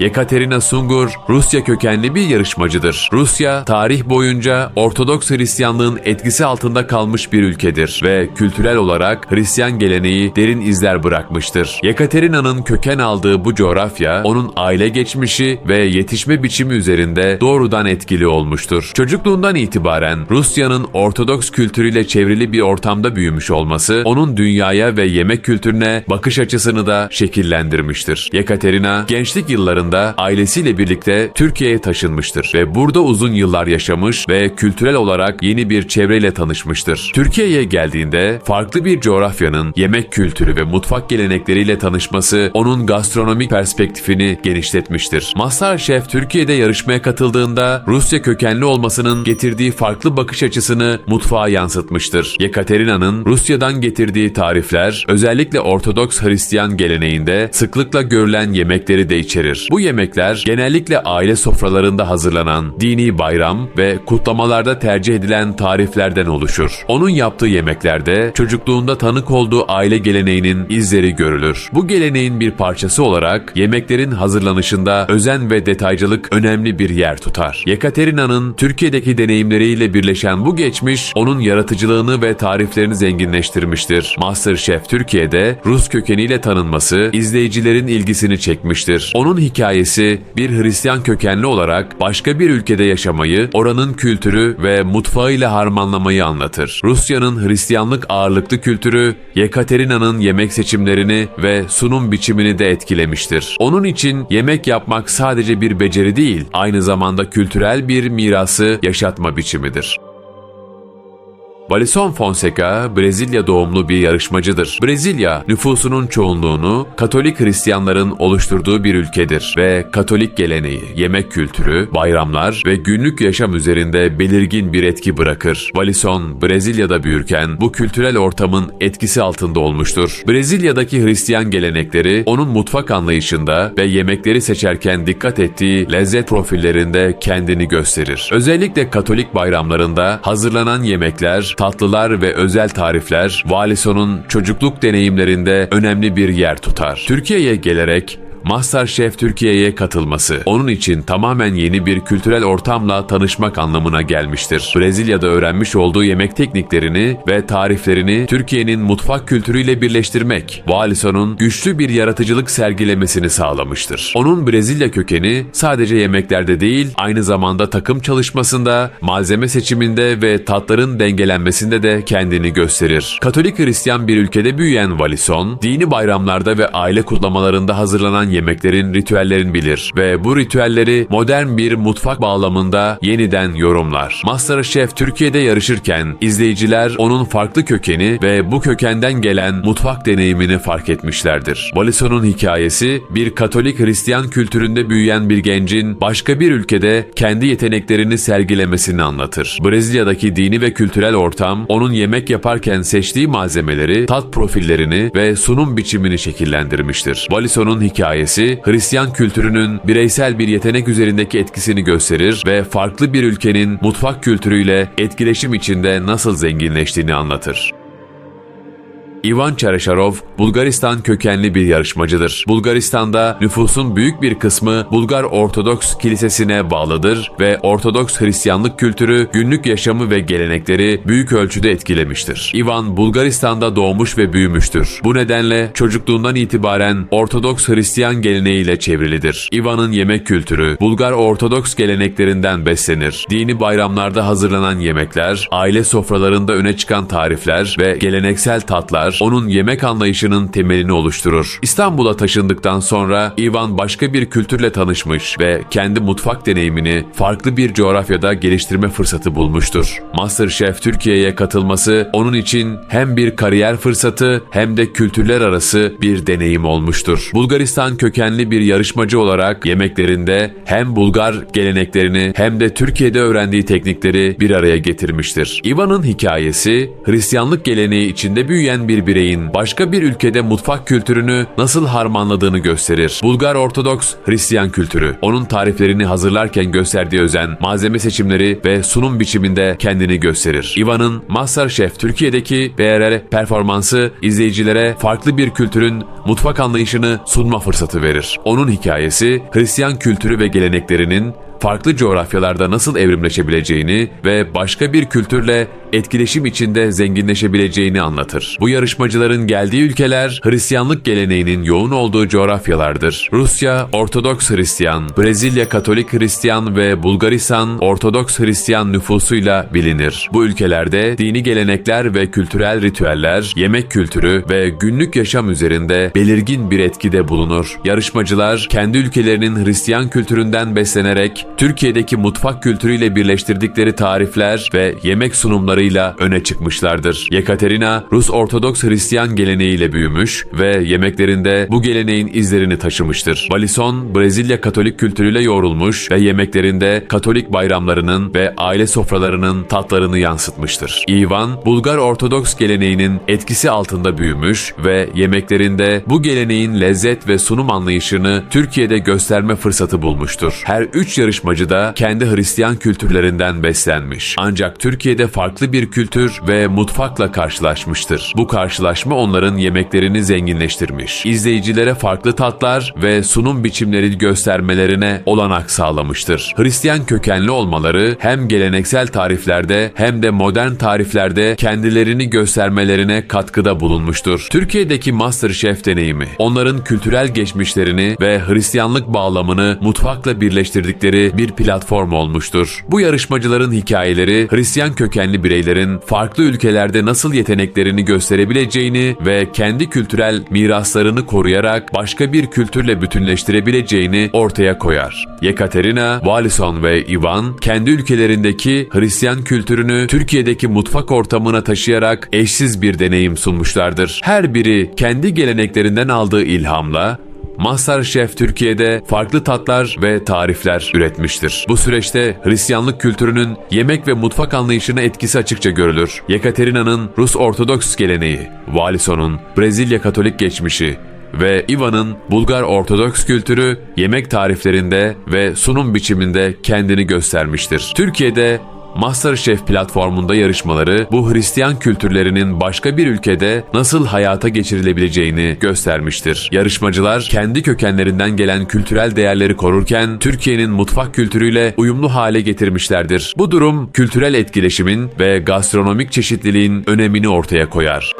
Yekaterina Sungur, Rusya kökenli bir yarışmacıdır. Rusya, tarih boyunca Ortodoks Hristiyanlığın etkisi altında kalmış bir ülkedir ve kültürel olarak Hristiyan geleneği derin izler bırakmıştır. Yekaterina'nın köken aldığı bu coğrafya, onun aile geçmişi ve yetişme biçimi üzerinde doğrudan etkili olmuştur. Çocukluğundan itibaren Rusya'nın Ortodoks kültürüyle çevrili bir ortamda büyümüş olması, onun dünyaya ve yemek kültürüne bakış açısını da şekillendirmiştir. Yekaterina, gençlik yıllarında ailesiyle birlikte Türkiye'ye taşınmıştır ve burada uzun yıllar yaşamış ve kültürel olarak yeni bir çevreyle tanışmıştır. Türkiye'ye geldiğinde farklı bir coğrafyanın yemek kültürü ve mutfak gelenekleriyle tanışması onun gastronomik perspektifini genişletmiştir. Masterchef Türkiye'de yarışmaya katıldığında Rusya kökenli olmasının getirdiği farklı bakış açısını mutfağa yansıtmıştır. Yekaterina'nın Rusya'dan getirdiği tarifler özellikle Ortodoks Hristiyan geleneğinde sıklıkla görülen yemekleri de içerir. Bu yemekler genellikle aile sofralarında hazırlanan dini bayram ve kutlamalarda tercih edilen tariflerden oluşur. Onun yaptığı yemeklerde çocukluğunda tanık olduğu aile geleneğinin izleri görülür. Bu geleneğin bir parçası olarak yemeklerin hazırlanışında özen ve detaycılık önemli bir yer tutar. Yekaterina'nın Türkiye'deki deneyimleriyle birleşen bu geçmiş onun yaratıcılığını ve tariflerini zenginleştirmiştir. Masterchef Türkiye'de Rus kökeniyle tanınması izleyicilerin ilgisini çekmiştir. Onun hikayesi bir Hristiyan kökenli olarak başka bir ülkede yaşamayı, oranın kültürü ve mutfağıyla harmanlamayı anlatır. Rusya'nın Hristiyanlık ağırlıklı kültürü Yekaterina'nın yemek seçimlerini ve sunum biçimini de etkilemiştir. Onun için yemek yapmak sadece bir beceri değil, aynı zamanda kültürel bir mirası yaşatma biçimidir. Walison Fonseca, Brezilya doğumlu bir yarışmacıdır. Brezilya, nüfusunun çoğunluğunu Katolik Hristiyanların oluşturduğu bir ülkedir ve Katolik geleneği, yemek kültürü, bayramlar ve günlük yaşam üzerinde belirgin bir etki bırakır. Walison, Brezilya'da büyürken bu kültürel ortamın etkisi altında olmuştur. Brezilya'daki Hristiyan gelenekleri onun mutfak anlayışında ve yemekleri seçerken dikkat ettiği lezzet profillerinde kendini gösterir. Özellikle Katolik bayramlarında hazırlanan yemekler, tatlılar ve özel tarifler Walison'un çocukluk deneyimlerinde önemli bir yer tutar. Türkiye'ye gelerek Masterchef Türkiye'ye katılması onun için tamamen yeni bir kültürel ortamla tanışmak anlamına gelmiştir. Brezilya'da öğrenmiş olduğu yemek tekniklerini ve tariflerini Türkiye'nin mutfak kültürüyle birleştirmek, Walison'un güçlü bir yaratıcılık sergilemesini sağlamıştır. Onun Brezilya kökeni sadece yemeklerde değil, aynı zamanda takım çalışmasında, malzeme seçiminde ve tatların dengelenmesinde de kendini gösterir. Katolik Hristiyan bir ülkede büyüyen Walison, dini bayramlarda ve aile kutlamalarında hazırlanan yemeklerin ritüellerini bilir ve bu ritüelleri modern bir mutfak bağlamında yeniden yorumlar. MasterChef Türkiye'de yarışırken izleyiciler onun farklı kökeni ve bu kökenden gelen mutfak deneyimini fark etmişlerdir. Walison'un hikayesi bir Katolik Hristiyan kültüründe büyüyen bir gencin başka bir ülkede kendi yeteneklerini sergilemesini anlatır. Brezilya'daki dini ve kültürel ortam onun yemek yaparken seçtiği malzemeleri, tat profillerini ve sunum biçimini şekillendirmiştir. Walison'un hikayesi Hristiyan kültürünün bireysel bir yetenek üzerindeki etkisini gösterir ve farklı bir ülkenin mutfak kültürüyle etkileşim içinde nasıl zenginleştiğini anlatır. Ivan Çereşarov, Bulgaristan kökenli bir yarışmacıdır. Bulgaristan'da nüfusun büyük bir kısmı Bulgar Ortodoks Kilisesi'ne bağlıdır ve Ortodoks Hristiyanlık kültürü, günlük yaşamı ve gelenekleri büyük ölçüde etkilemiştir. Ivan, Bulgaristan'da doğmuş ve büyümüştür. Bu nedenle çocukluğundan itibaren Ortodoks Hristiyan geleneğiyle çevrilidir. Ivan'ın yemek kültürü, Bulgar Ortodoks geleneklerinden beslenir. Dini bayramlarda hazırlanan yemekler, aile sofralarında öne çıkan tarifler ve geleneksel tatlar onun yemek anlayışının temelini oluşturur. İstanbul'a taşındıktan sonra Ivan başka bir kültürle tanışmış ve kendi mutfak deneyimini farklı bir coğrafyada geliştirme fırsatı bulmuştur. MasterChef Türkiye'ye katılması onun için hem bir kariyer fırsatı hem de kültürler arası bir deneyim olmuştur. Bulgaristan kökenli bir yarışmacı olarak yemeklerinde hem Bulgar geleneklerini hem de Türkiye'de öğrendiği teknikleri bir araya getirmiştir. Ivan'ın hikayesi Hristiyanlık geleneği içinde büyüyen bir bir bireyin başka bir ülkede mutfak kültürünü nasıl harmanladığını gösterir. Bulgar Ortodoks Hristiyan kültürü, onun tariflerini hazırlarken gösterdiği özen, malzeme seçimleri ve sunum biçiminde kendini gösterir. Ivan'ın MasterChef Türkiye'deki BRR performansı izleyicilere farklı bir kültürün mutfak anlayışını sunma fırsatı verir. Onun hikayesi Hristiyan kültürü ve geleneklerinin farklı coğrafyalarda nasıl evrimleşebileceğini ve başka bir kültürle etkileşim içinde zenginleşebileceğini anlatır. Bu yarışmacıların geldiği ülkeler Hristiyanlık geleneğinin yoğun olduğu coğrafyalardır. Rusya Ortodoks Hristiyan, Brezilya Katolik Hristiyan ve Bulgaristan Ortodoks Hristiyan nüfusuyla bilinir. Bu ülkelerde dini gelenekler ve kültürel ritüeller, yemek kültürü ve günlük yaşam üzerinde belirgin bir etkide bulunur. Yarışmacılar kendi ülkelerinin Hristiyan kültüründen beslenerek Türkiye'deki mutfak kültürüyle birleştirdikleri tarifler ve yemek sunumlarıyla öne çıkmışlardır. Yekaterina, Rus Ortodoks Hristiyan geleneğiyle büyümüş ve yemeklerinde bu geleneğin izlerini taşımıştır. Valison, Brezilya Katolik kültürüyle yoğrulmuş ve yemeklerinde Katolik bayramlarının ve aile sofralarının tatlarını yansıtmıştır. Ivan, Bulgar Ortodoks geleneğinin etkisi altında büyümüş ve yemeklerinde bu geleneğin lezzet ve sunum anlayışını Türkiye'de gösterme fırsatı bulmuştur. Her üç yarışmacı da kendi Hristiyan kültürlerinden beslenmiş. Ancak Türkiye'de farklı bir kültür ve mutfakla karşılaşmıştır. Bu karşılaşma onların yemeklerini zenginleştirmiş. İzleyicilere farklı tatlar ve sunum biçimleri göstermelerine olanak sağlamıştır. Hristiyan kökenli olmaları hem geleneksel tariflerde hem de modern tariflerde kendilerini göstermelerine katkıda bulunmuştur. Türkiye'deki MasterChef deneyimi, onların kültürel geçmişlerini ve Hristiyanlık bağlamını mutfakla birleştirdikleri bir platform olmuştur. Bu yarışmacıların hikayeleri Hristiyan kökenli bireylerin farklı ülkelerde nasıl yeteneklerini gösterebileceğini ve kendi kültürel miraslarını koruyarak başka bir kültürle bütünleştirebileceğini ortaya koyar. Yekaterina, Walison ve Ivan kendi ülkelerindeki Hristiyan kültürünü Türkiye'deki mutfak ortamına taşıyarak eşsiz bir deneyim sunmuşlardır. Her biri kendi geleneklerinden aldığı ilhamla MasterChef Türkiye'de farklı tatlar ve tarifler üretmiştir. Bu süreçte Hristiyanlık kültürünün yemek ve mutfak anlayışına etkisi açıkça görülür. Yekaterina'nın Rus Ortodoks geleneği, Walison'un Brezilya Katolik geçmişi ve Ivan'ın Bulgar Ortodoks kültürü yemek tariflerinde ve sunum biçiminde kendini göstermiştir. Türkiye'de MasterChef platformunda yarışmaları bu Hristiyan kültürlerinin başka bir ülkede nasıl hayata geçirilebileceğini göstermiştir. Yarışmacılar kendi kökenlerinden gelen kültürel değerleri korurken Türkiye'nin mutfak kültürüyle uyumlu hale getirmişlerdir. Bu durum kültürel etkileşimin ve gastronomik çeşitliliğin önemini ortaya koyar.